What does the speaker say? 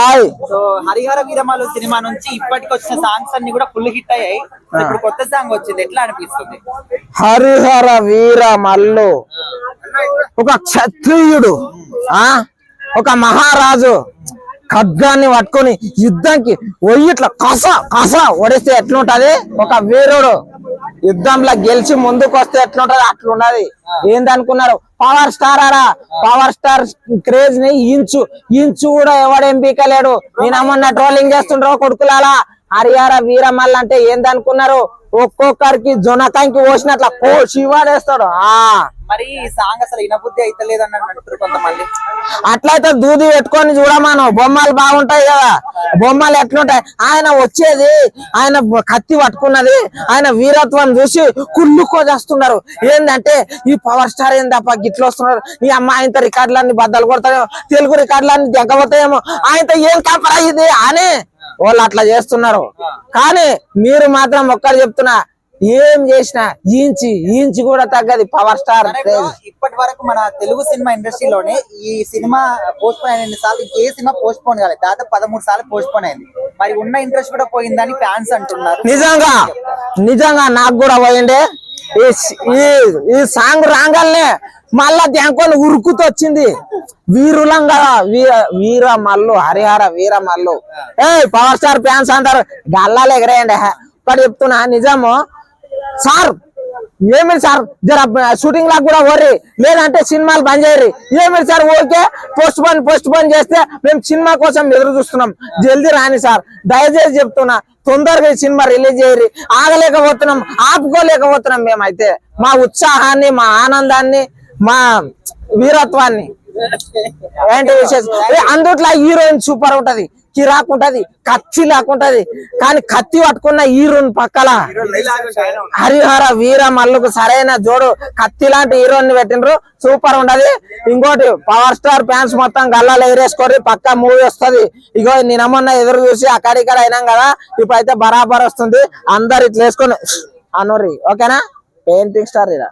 Hi so Harihara Veeramallu cinema నుంచి ఇప్పటికి వచ్చిన సాంగ్స్ అన్ని కూడా ఫుల్ హిట్ అయ్యాయి. ఇప్పుడు కొత్త సాంగ్ వచ్చింది. ఎట్లా అనిపిస్తుంది? హరిహర వీర మల్లు ఒక క్షత్రియుడు ఆ? ఒక మహారాజు. ఖడ్గాన్ని పట్టుకొని యుద్ధానికి పోయి ఇట్లా కస కస ఒడిస్తే ఎట్లుంటది? ఒక వీరుడు. యుద్ధంలో గెలిచి ముందుకు వస్తే ఎట్లుంటది? అట్లున్నది. ఏందనుకున్నారు? Power star aura? Power star క్రేజ్ని inch inch కూడా ఎవడేం పీకలేడు నేనమ్మన్న ట్రోలింగ్ చేస్తుండ్రో కొడుకులాలా హరిహర వీరమల్ల అంటే ఏందనుకున్నారు? ఒక్కొక్కరికి జొనకాంకి పోసినట్ల కో శివాడేస్తాడు. ఆ. మరి ఈ సాంగ్ అసలు ఇనబుద్ధి అయితే లేదని అంటారు కొంతమంది. అట్లయితే దూది పెట్టుకొని చూడమాను. బొమ్మలు బాగుంటాయి కదా. బొమ్మలు ఎట్లుంటాయి? ఆయన వచ్చేది ఆయన కత్తి పట్టుకున్నది ఆయన వీరత్వం చూసి కుళ్ళుకోజేస్తున్నారు. ఏంటంటే ఈ పవర్ స్టార్ ఏందప్ప గిట్ల వస్తున్నారు. ఈ అమ్మ ఆయనతో రికార్డులన్నీ బద్దలు కొడతాయేమో తెలుగు రికార్డులన్నీ దెగ్గబోతాయేమో. ఆయనతో ఏం కాపరా ఇది అని వాళ్ళు అట్లా చేస్తున్నారు. కానీ మీరు మాత్రం ఒక్కరు చెప్తున్నా ఏం చేసినా ఈంచి ఈంచి కూడా తగ్గది పవర్ స్టార్ ఇప్పటి వరకు మన తెలుగు సినిమా ఇండస్ట్రీలోనే ఈ సినిమా పోస్ట్ పోన్ అయిన సార్లు ఏ సినిమా పోస్ట్ పోన్ కాలేదు దాదాపు పదమూడు సార్లు పోస్ట్ పోన్ అయింది. మరి ఉన్న ఇంట్రెస్ట్ కూడా పోయిందని ఫ్యాన్స్ అంటున్నారు. నిజంగా నిజంగా నాకు కూడా పోయిండే ఈ స్- ఈ ఈ సాంగ్ రాగానే మళ్ళా దేంకొని ఉరుకుతూ వచ్చింది. వీరులం కదా వీర వీర మల్లు హరిహర వీర మల్లు. ఏ పవర్ స్టార్ ఫ్యాన్స్ అంటారు గల్లాలు ఎగరేయండి. హే. ఒకటి చెప్తున్నా నిజము. సార్ ఏమి సార్? జర షూటింగ్ లాగా కూడా ఓర్రి. లేదంటే సినిమాలు బంద్ చేయరు ఏమి sir okay postpone postpone చేస్తే మేము సినిమా కోసం ఎదురు చూస్తున్నాం. జల్దీ రాని సార్. దయచేసి చెప్తున్నా తొందరగా సినిమా రిలీజ్ చేయరు ఆగలేకపోతున్నాం ఆపుకోలేకపోతున్నాం మేమైతే. మా ఉత్సాహాన్ని మా ఆనందాన్ని మా వీరత్వాన్ని. ఏంటి అందుట్లో హీరోయిన్ సూపర్ ఉంటది కిరాక్ ఉంటది కత్తి లేకుంటది కానీ కత్తి పట్టుకున్న హీరోయిన్ పక్కల హరిహర వీర మల్లుకు సరైన జోడు కత్తి లాంటి హీరోయిన్ పెట్టినరు సూపర్ ఉంటది. ఇంకోటి పవర్ స్టార్ ఫ్యాన్స్ మొత్తం గల్లాలు ఎగరేసుకొని పక్క మూవీ వస్తది. ఇగో నేనమ్మన్న ఎదురు చూసి అక్కడిక్కడ అయినాం కదా ఇప్పుడైతే బరాబర్ వస్తుంది. అందరు ఇట్లా వేసుకొని అనుర్రి ఓకేనా? పెయింటింగ్ స్టార్ ఇలా